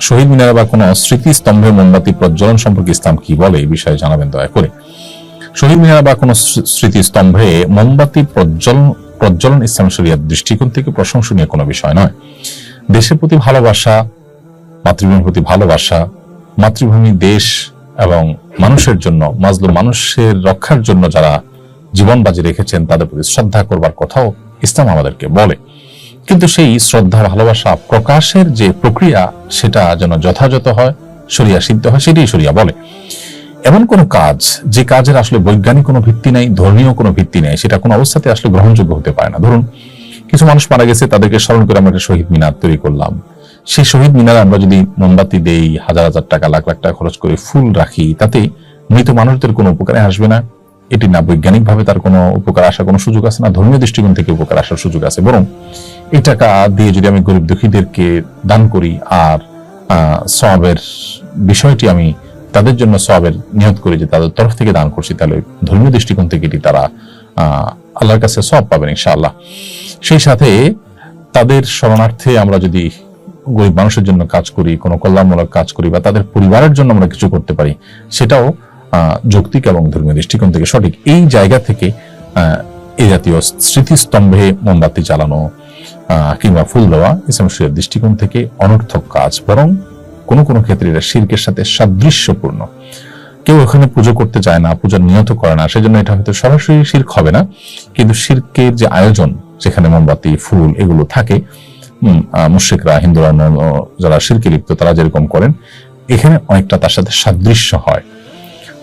শহীদ মিনারে বা কোনো স্মৃতিস্তম্ভে মোমবাতি প্রজ্বলন সম্পর্কে ইসলাম কি বলে এই বিষয়ে জানাবেন দয়া করে। শহীদ মিনার বা কোনো স্মৃ- স্মৃতিস্তম্ভে মোমবাতি প্রজ্বলন প্রজ্বলন ইসলাম শরিয়ার দৃষ্টিকোণ থেকে প্রশংসনীয় কোনো বিষয় নয়। দেশের প্রতি ভালোবাসা, মাতৃভূমির প্রতি ভালোবাসা, মাতৃভূমি, দেশ এবং মানুষের জন্য, মাজলুম মানুষের রক্ষার জন্য যারা জীবন বাজি রেখেছেন, তাদের প্রতি শ্রদ্ধা করবার কথাও ইসলাম আমাদেরকে বলে। কিন্তু সেই শ্রদ্ধা ভালোবাসা প্রকাশের যে প্রক্রিয়া, সেটা যেন যথাযথ হয়, সরিয়া সিদ্ধ হয়, সেটাই সরিয়া বলে। এমন কোন কাজ, যে কাজের আসলে বৈজ্ঞানিক কোনো ভিত্তি নেই, ধর্মীয় কোনো ভিত্তি নেই, সেটা কোনো অবস্থাতে আসলে গ্রহণযোগ্য হতে পারে না। ধরুন, কিছু মানুষ মারা গেছে, তাদেরকে স্মরণ করে আমরা একটা শহীদ মিনার তৈরি করলাম। সেই শহীদ মিনারে আমরা যদি মোমবাতি দেই, হাজার হাজার টাকা, লাখ লাখ টাকা খরচ করে ফুল রাখি তাতে মৃত মানুষদের কোনো উপকারে আসবে না। এটি না বৈজ্ঞানিক ভাবে তার কোনো উপকার আসার কোনো সুযোগ আছে না, ধর্মীয় দৃষ্টিকোণ থেকে উপকার আসার সুযোগ আছে। বরং এই টাকা দিয়ে যদি আমি গরিব দুঃখীদেরকে দান করি আর সবের বিষয়টি আমি তাদের জন্য সবের নিয়ত করি যে তাদের তরফ থেকে দান করছি, তাহলে ধর্মীয় দৃষ্টিকোণ থেকে এটি তারা আল্লাহর কাছে সব পাবেন ইনশাআল্লাহ। সেই সাথে তাদের শরণার্থে আমরা যদি গরিব মানুষের জন্য কাজ করি, কোনো কল্যাণমূলক কাজ করি বা তাদের পরিবারের জন্য আমরা কিছু করতে পারি, সেটাও যৌক্তিক এবং ধর্মীয় দৃষ্টিকোণ থেকে সঠিক। এই জায়গা থেকে এই জাতীয় স্মৃতিস্তম্ভে মোমবাতি চালানো কিংবা ফুল দেওয়া ইসলাম শরীয়তের দৃষ্টিকোণ থেকে অনর্থক কাজ, বরং কোনো কোনো ক্ষেত্রে এটা শিরকের সাথে সাদৃশ্যপূর্ণ। কেউ ওখানে পুজো করতে চায় না পূজার নিয়ত করে না, সেজন্য এটা হয়তো সরাসরি শির্ক হবে না। কিন্তু শির্কের যে আয়োজন, যেখানে মোমবাতি, ফুল এগুলো থাকে মুশ্রিকরা, হিন্দুরা যারা শিরকে লিপ্ত, তারা যেরকম করেন, এখানে অনেকটা তার সাথে সাদৃশ্য হয়।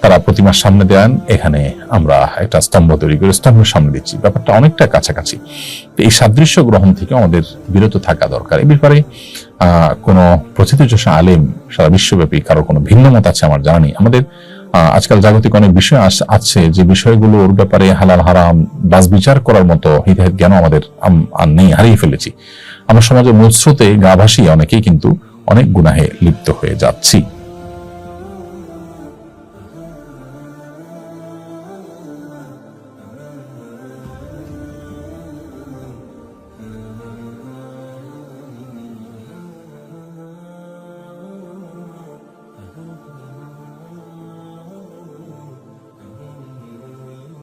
তারা প্রতিমার সামনে দেন এখানে আমরা একটা স্তম্ভ তৈরি করে স্তম্ভের সামনে দিচ্ছি। ব্যাপারটা অনেকটা কাছাকাছি। এই সাদৃশ্য গ্রহণ থেকে আমাদের বিরত থাকা দরকার। এই ব্যাপারে কোনো প্রথিতযশা আলেম সারা বিশ্বব্যাপী কারও কোনো ভিন্ন মত আছে আমার জানা নেই। আমাদের আজকাল জাগতিক অনেক বিষয় আছে। যে বিষয়গুলোর ব্যাপারে হালাল, হারাম বাস বিচার করার মতো হিতাহিত জ্ঞান আমাদের নেই, হারিয়ে ফেলেছি। আমরা সমাজের মূল স্রোতে গা ভাসিয়ে অনেকেই কিন্তু অনেক গুনাহে লিপ্ত হয়ে যাচ্ছি।